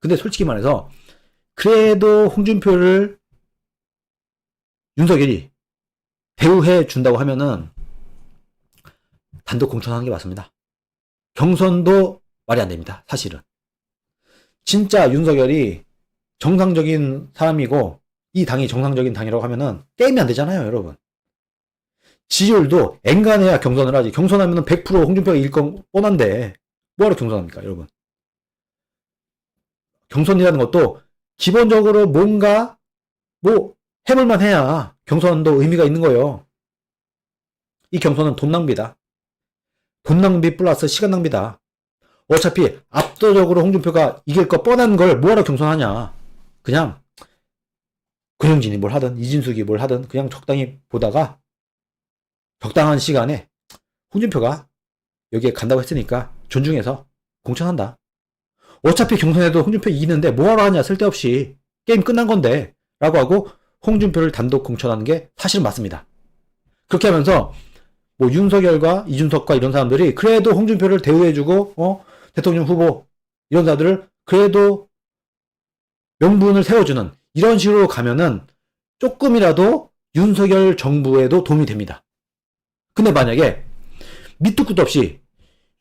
근데 솔직히 말해서 그래도 홍준표를 윤석열이 대우해 준다고 하면은 단독 공천하는 게 맞습니다. 경선도 말이 안 됩니다. 사실은. 진짜 윤석열이 정상적인 사람이고 이 당이 정상적인 당이라고 하면은 게임이 안 되잖아요, 여러분. 지지율도 앵간해야 경선을 하지. 경선하면은 100% 홍준표가 이길 건 뻔한데 뭐하러 경선합니까, 여러분? 경선이라는 것도 기본적으로 뭔가 뭐 해볼만 해야 경선도 의미가 있는 거예요. 이 경선은 돈 낭비다. 돈 낭비 플러스 시간 낭비다. 어차피 압도적으로 홍준표가 이길 거 뻔한 걸 뭐하러 경선하냐. 그냥 권영진이 뭘 하든 이진숙이 뭘 하든 그냥 적당히 보다가 적당한 시간에 홍준표가 여기에 간다고 했으니까 존중해서 공천한다. 어차피 경선에도 홍준표 이기는데 뭐하러 하냐 쓸데없이 게임 끝난 건데 라고 하고 홍준표를 단독 공천하는 게 사실은 맞습니다. 그렇게 하면서 뭐 윤석열과 이준석과 이런 사람들이 그래도 홍준표를 대우해주고 어 대통령 후보 이런 사람들을 그래도 명분을 세워주는 이런 식으로 가면은 조금이라도 윤석열 정부에도 도움이 됩니다. 근데 만약에 밑도 끝도 없이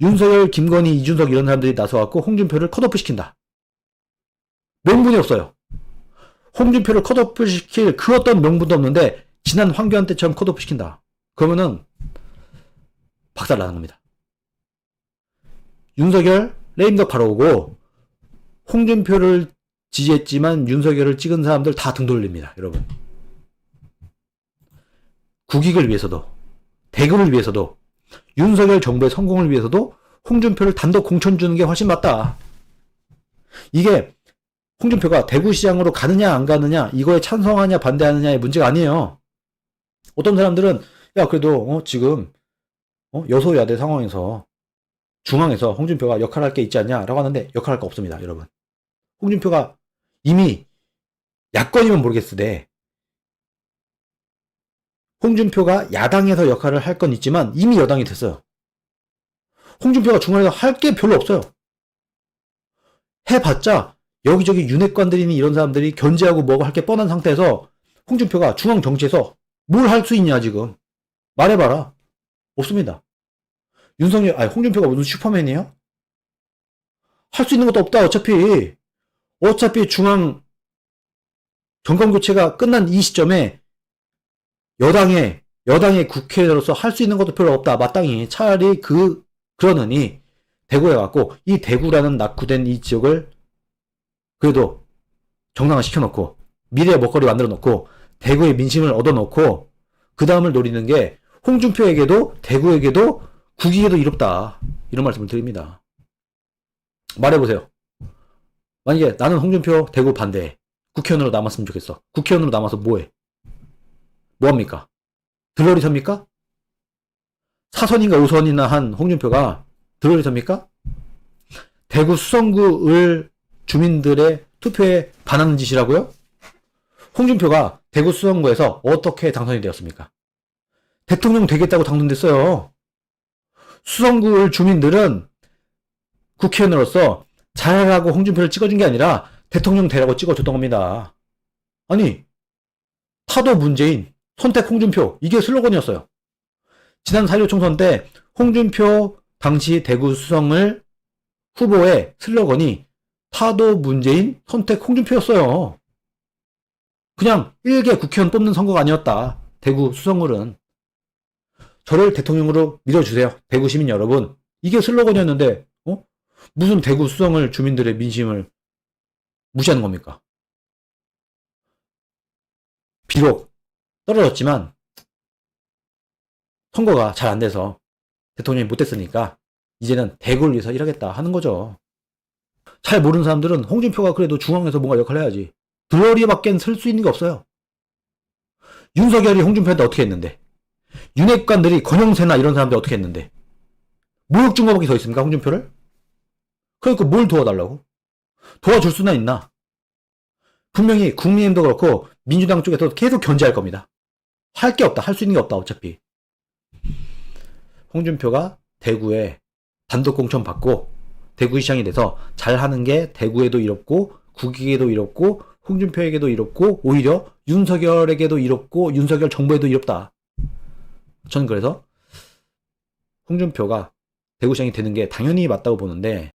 윤석열, 김건희, 이준석 이런 사람들이 나서갖고 홍준표를 컷오프 시킨다. 명분이 없어요. 홍준표를 컷오프 시킬 그 어떤 명분도 없는데 지난 황교안 때처럼 컷오프 시킨다. 그러면은 박살 나는 겁니다. 윤석열 레임덕 바로 오고 홍준표를 지지했지만 윤석열을 찍은 사람들 다 등 돌립니다. 여러분. 국익을 위해서도 대국을 위해서도 윤석열 정부의 성공을 위해서도 홍준표를 단독 공천 주는 게 훨씬 맞다. 이게 홍준표가 대구시장으로 가느냐 안 가느냐 이거에 찬성하냐 반대하느냐의 문제가 아니에요. 어떤 사람들은 야 그래도 어, 지금 어, 여소야대 상황에서 중앙에서 홍준표가 역할할 게 있지 않냐라고 하는데 역할할 거 없습니다, 여러분. 홍준표가 이미 야권이면 모르겠으되 홍준표가 야당에서 역할을 할 건 있지만 이미 여당이 됐어요. 홍준표가 중앙에서 할 게 별로 없어요. 해봤자 여기저기 윤핵관들이니 이런 사람들이 견제하고 뭐고 할 게 뻔한 상태에서 홍준표가 중앙 정치에서 뭘 할 수 있냐 지금 말해봐라 없습니다. 윤석열 아니 홍준표가 무슨 슈퍼맨이에요? 할 수 있는 것도 없다 어차피 어차피 중앙 정권 교체가 끝난 이 시점에 여당의 여당의 국회의원으로서 할 수 있는 것도 별로 없다 마땅히 차라리 그 그러느니 대구에 갖고 이 대구라는 낙후된 이 지역을 그래도 정상화 시켜놓고 미래의 먹거리 만들어 놓고 대구의 민심을 얻어 놓고 그 다음을 노리는 게 홍준표에게도 대구에게도 국익에도 이롭다 이런 말씀을 드립니다. 말해보세요. 만약에 나는 홍준표 대구 반대 국회의원으로 남았으면 좋겠어. 국회의원으로 남아서 뭐해? 뭐합니까? 들러리 섭니까? 사선인가 오선이나 한 홍준표가 들러리 섭니까? 대구 수성구을 주민들의 투표에 반하는 짓이라고요? 홍준표가 대구 수성구에서 어떻게 당선이 되었습니까? 대통령 되겠다고 당선됐어요. 수성구을 주민들은 국회의원으로서 잘하라고 홍준표를 찍어준 게 아니라 대통령 되라고 찍어줬던 겁니다. 아니, 타도 문재인, 선택 홍준표, 이게 슬로건이었어요. 지난 4.16 총선 때 홍준표 당시 대구 수성을 후보의 슬로건이 타도 문재인, 선택 홍준표였어요. 그냥 일개 국회의원 뽑는 선거가 아니었다. 대구 수성을은. 저를 대통령으로 믿어주세요. 대구 시민 여러분. 이게 슬로건이었는데, 어? 무슨 대구 수성을 주민들의 민심을 무시하는 겁니까? 비록 떨어졌지만, 선거가 잘 안 돼서 대통령이 못 됐으니까, 이제는 대구를 위해서 일하겠다 하는 거죠. 잘 모르는 사람들은 홍준표가 그래도 중앙에서 뭔가 역할을 해야지. 들러리밖엔 쓸 수 있는 게 없어요. 윤석열이 홍준표한테 어떻게 했는데? 윤핵관들이 권영세나 이런 사람들 어떻게 했는데? 모욕증거밖에 더 있습니까, 홍준표를? 그러니까 뭘 도와달라고? 도와줄 수나 있나? 분명히 국민의힘도 그렇고 민주당 쪽에서 계속 견제할 겁니다. 할 게 없다. 할 수 있는 게 없다. 어차피. 홍준표가 대구에 단독 공천 받고 대구시장이 돼서 잘하는 게 대구에도 이롭고 국익에도 이롭고 홍준표에게도 이롭고 오히려 윤석열에게도 이롭고 윤석열 정부에도 이롭다. 저는 그래서 홍준표가 대구시장이 되는 게 당연히 맞다고 보는데